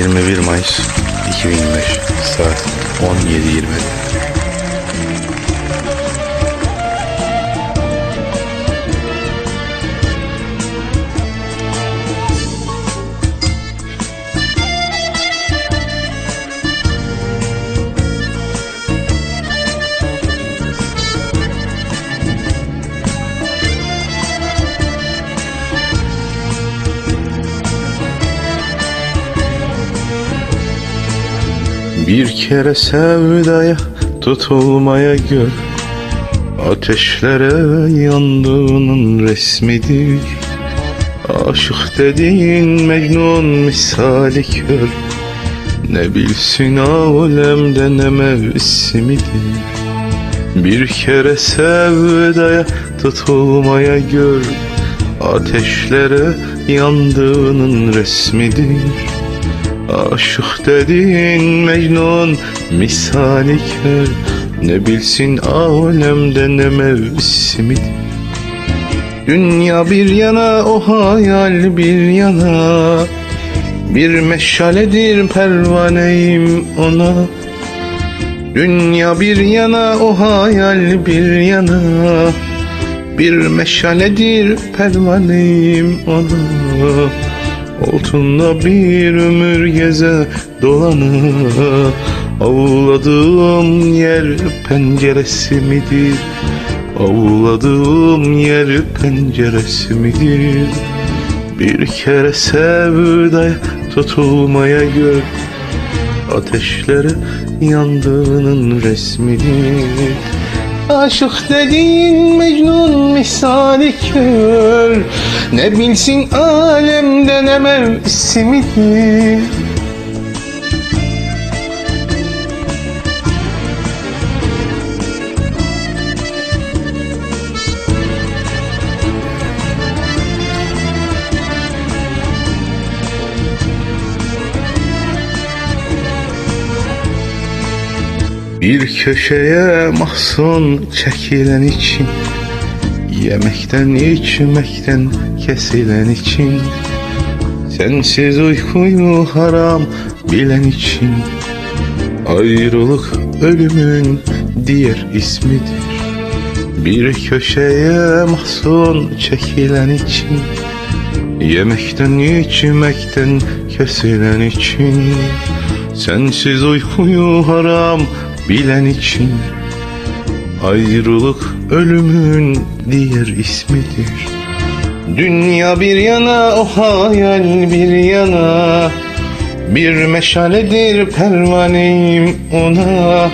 21 Mayıs 2025 saat 17.20 Bir kere sevdaya tutulmaya gör. Ateşlere yandığının resmidir. Aşık dediğin Mecnun misali kör. Ne bilsin alemde ne mevsimidir. Bir kere sevdaya tutulmaya gör. Ateşlere yandığının resmidir Aşık dediğin Mecnun misali kör. Ne bilsin alemde ne mevsimidir Dünya bir yana o hayal bir yana. Bir meşaledir pervaneyim ona. Dünya bir yana o hayal bir yana. Bir meşaledir pervaneyim ona Altında bir ömür geze dolana Avladığım yer penceresi midir? Avladığım yer penceresi midir? Bir kere sevdaya tutulmaya gör Ateşlere yandığının resmidir Aşık dediğin Mecnun misali kör Ne bilsin alemde ne mevsimidir Bir köşeye mahzun çekilen için Yemekten içmekten kesilen için. Sensiz uykuyu haram bilen için. Ayrılık ölümün diğer ismidir. Bir köşeye mahzun çekilen için. Yemekten içmekten kesilen için. Sensiz uykuyu haram bilen için Ayrılık ölümün diğer ismidir. Dünya bir yana o hayal bir yana. Bir meşaledir pervaneyim ona.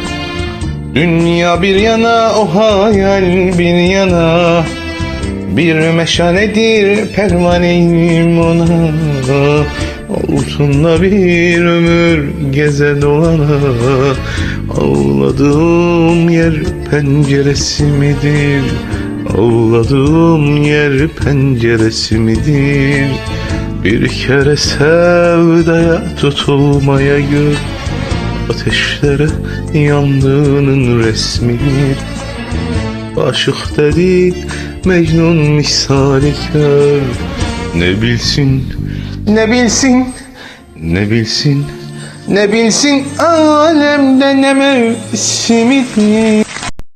Dünya bir yana o hayal bir yana. Bir meşaledir pervaneyim ona. Altında bir ömür geze dolana Ağladığım yer penceresi midir? Ağladığım yer penceresi midir? Bir kere sevdaya tutulmaya gör. Ateşlere yandığının resmidir. Aşık dedi Mecnun misali kör. Ne bilsin? Ne bilsin? Ne bilsin? Ne bilsin? Alemde ne mevsimidir